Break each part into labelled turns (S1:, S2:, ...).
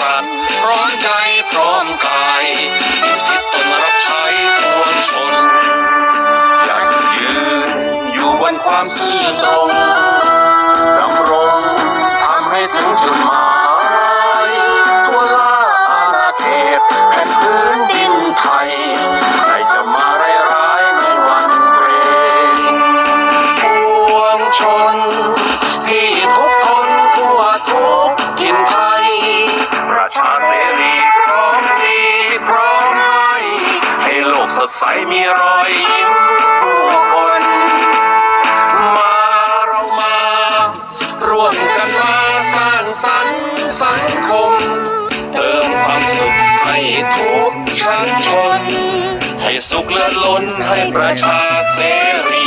S1: ษัตริย์ พร้อมใจพร้อมกายคิดตนรับใช้ปวงชนยังยืนอยู่บนความซื่อตรงดำรงทำให้ถึงจุดหมายทั่วล่าอาณาเขตแผ่นพื้นดินไทย ใครจะมาไร้ร้ายไม่หวั่นเกรงปวงชน ใสมีรอยยิ้มผู้คน มาเรามา ร่วมกันมาสร้างสรรค์สังคม เติมความสุขให้ทุกชั้นชน ให้สุขเลือดล้นให้ประชาเสรี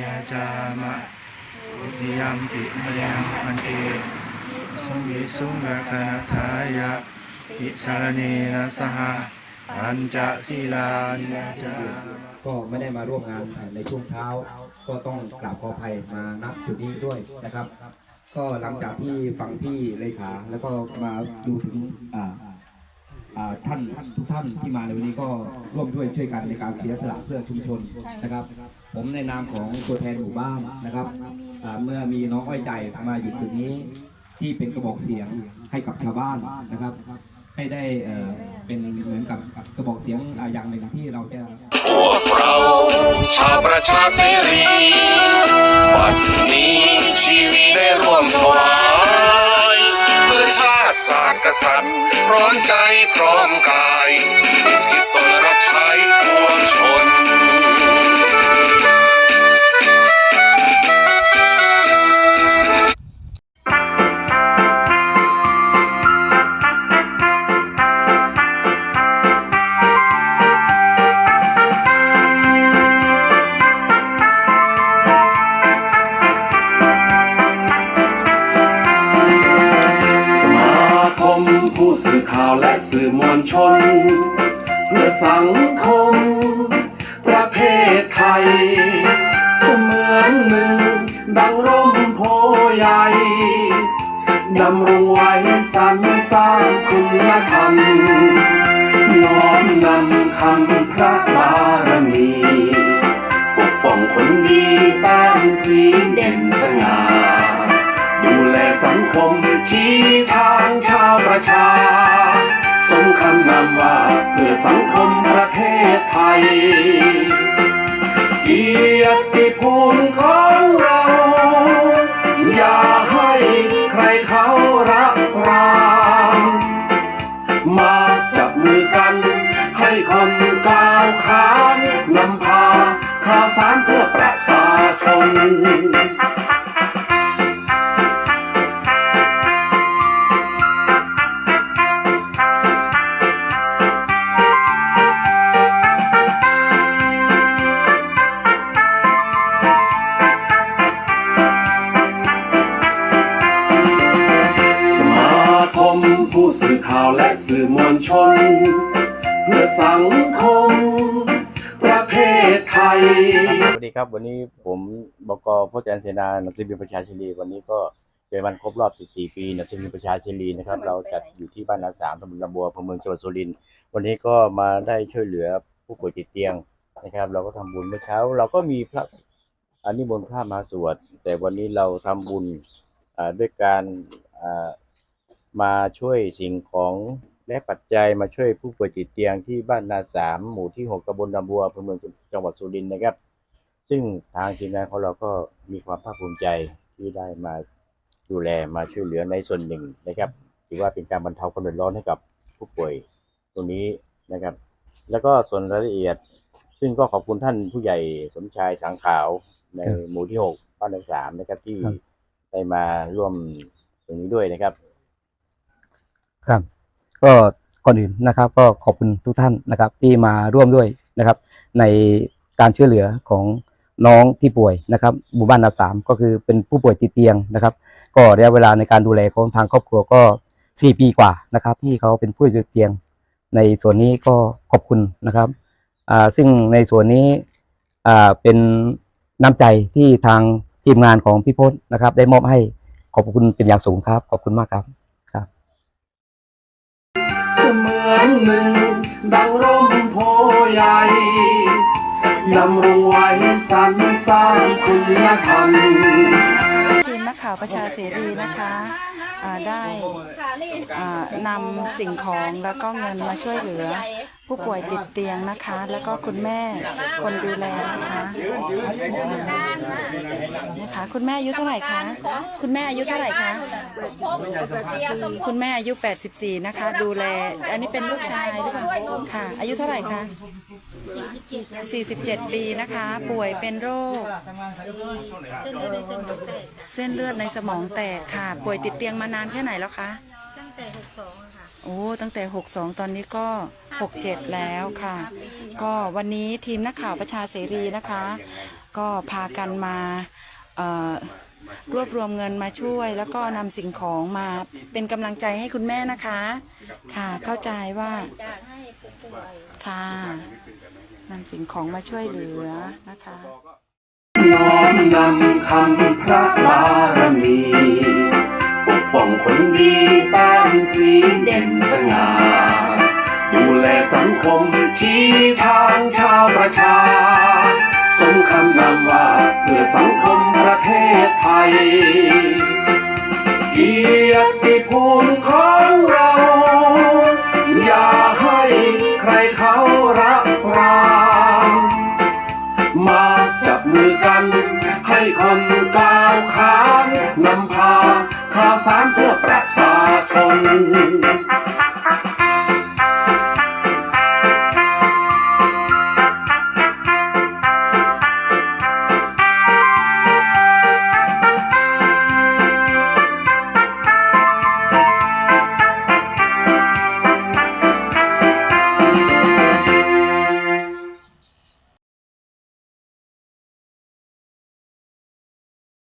S2: ยาจามะอุติยมปิมยังพันเตสุวิสุงกคณทายะอิสารเนนะสหา ปัญจศีลานิยจามะ
S3: ก็ไม่ได้มาร่วมงานในช่วงเช้า ก็ต้องกราบขออภัยมาณจุดนี้ด้วยนะครับ ก็หลังจากที่ฟังพี่เลขาแล้วก็มาดูถึงอ่าอ่าท่านทุกท่านที่มาในวันนี้ก็ร่วมด้วยช่วยกันในการเสียสละเพื่อชุมชนนะครับ ผมในนามของตัวแทนหมู่บ้านนะครับเมื่อมีน้องอ้อยใจมาอยู่จุดนี้ที่เป็นกระบอกเสียงให้กับชาวบ้านนะครับ ให้ได้ เป็นเหมือนกับกระบอกเสียงอย่างหนึ่งที่เราจะ
S1: พวกเราชาวประชาเสรีวันนี้ชีวิตได้ร่วมถวายเพื่อชาติศาสตร์กษัตริย์พร้อนใจพร้อมกาย สื่อมวลชน เพื่อสังคม ประเทศไทย เสมือนหนึ่ง ดังร่มโพใหญ่ดำรงไว้สรรสร้างคุณธรรมน้อมนำคำพระบารมี ปกป้องคนดีแต้มสีเด่นสง่าดูแลสังคมชี้ทางชาวประชา มว่าเพื่อสังคมประเทศไทย เกียรติภูมิของเรา อย่าให้ใครเขารักรานมาจับมือกัน ให้คนกล่าวขานนำพาข่าวสารเพื่อประชาชน สื่อมวลชน เพื่อสังคม ประเทศไทย
S4: สวัสดีครับ วันนี้ผมบกพจน์เสนาหนังสือพิมพ์ประชาชลีวันนี้ก็เป็นวันครบรอบ 14 ปีหนังสือพิมพ์ประชาชลีนะครับ เราจัดอยู่ที่บ้านนาสามตำบลลำบัวอำเภอเมืองจังหวัดสุรินทร์วันนี้ก็มาได้ช่วยเหลือผู้ป่วยติดเตียงนะครับ เราก็ทำบุญเมื่อเช้า เราก็มีพระอันนี้บนต์พระมาสวด แต่วันนี้เราทำบุญอ่าด้วยการอ่ามาช่วยสิ่งของ และปัจจัยมาช่วยผู้ป่วยติดเตียงที่บ้านนาสามหมู่ที่หกตำบลลำบัวอำเภอเมืองจังหวัดสุรินทร์นะครับ ซึ่งทางทีมงานของเราก็มีความภาคภูมิใจที่ได้มาดูแลมาช่วยเหลือในส่วนหนึ่งนะครับถือว่าเป็นการบรรเทาความเดือดร้อนให้กับผู้ป่วยตรงนี้นะครับ แล้วก็ส่วนรายละเอียด ซึ่งก็ขอบคุณท่านผู้ใหญ่สมชายสังขาวใน
S3: ครับ
S4: หมู่ที่หกบ้านเลขสามนะครับที่
S3: ครับ
S4: ได้มาร่วมตรงนี้ด้วยนะครับ
S5: ครับ ก็ก่อนอื่นนะครับ ก็ขอบคุณทุกท่านนะครับ ที่มาร่วมด้วยนะครับ ในการช่วยเหลือของน้องที่ป่วยนะครับหมู่บ้านนาสามก็คือเป็นผู้ป่วยติดเตียงนะครับ ก็ระยะเวลาในการดูแลของทางครอบครัวก็สี่ปีกว่านะครับ ที่เขาเป็นผู้ติดเตียง ในส่วนนี้ก็ขอบคุณนะครับซึ่งในส่วนนี้เป็นน้ำใจที่ทางทีมงานของพี่พจน์นะครับ ได้มอบให้ขอบคุณเป็นอย่างสูงครับ ขอบคุณมากครับ
S1: มือนหนึ่ง ดังร่มโพใหญ่ดำรงไว้สรรสร้างคุณธรรม
S6: ทีมนักข่าวประชาเสรีนะคะได้นำสิ่งของแล้วก็เงินมาช่วยเหลือผู้ป่วยติดเตียงนะคะ แล้วก็คุณแม่คนดูแลนะคะนะคะ คุณแม่อายุเท่าไหร่คะ คุณแม่อายุเท่าไหร่คะ คุณแม่อายุ 84 นะคะ ดูแล อันนี้เป็นลูกชายหรือเปล่าค่ะ อายุเท่าไหร่คะ47 ปีนะคะ ป่วยเป็นโรค เส้นเลือดในสมองแตกค่ะ ป่วยติดเตียงมานานแค่ไหนแล้วคะ
S7: ตั้งแต่ 62
S6: โอ้ตั้งแต่ 62 ตอนนี้ก็ 67 แล้วค่ะ ก็วันนี้ทีมนักข่าวประชาเสรีนะคะ ก็พากันมาเอ่อรวบรวมเงินมาช่วย แล้วก็นำสิ่งของมาเป็นกำลังใจให้คุณแม่นะคะ ค่ะเข้าใจว่า
S7: อยากให้ผู้ป่วย
S6: ค่ะนำสิ่งของมาช่วยเหลือนะคะ
S1: น้อมนำคำพระบารมีปกป้องคนดีแต้ แลสังคมชี้ทางชาวประชา สมคำนำว่าเพื่อสังคมประเทศไทยเกียรติภูมิของเรา อย่าให้ใครเขารักรามมาจับมือกัน ให้คนก้าวขานนำพาข่าวสารเพื่อประชาชน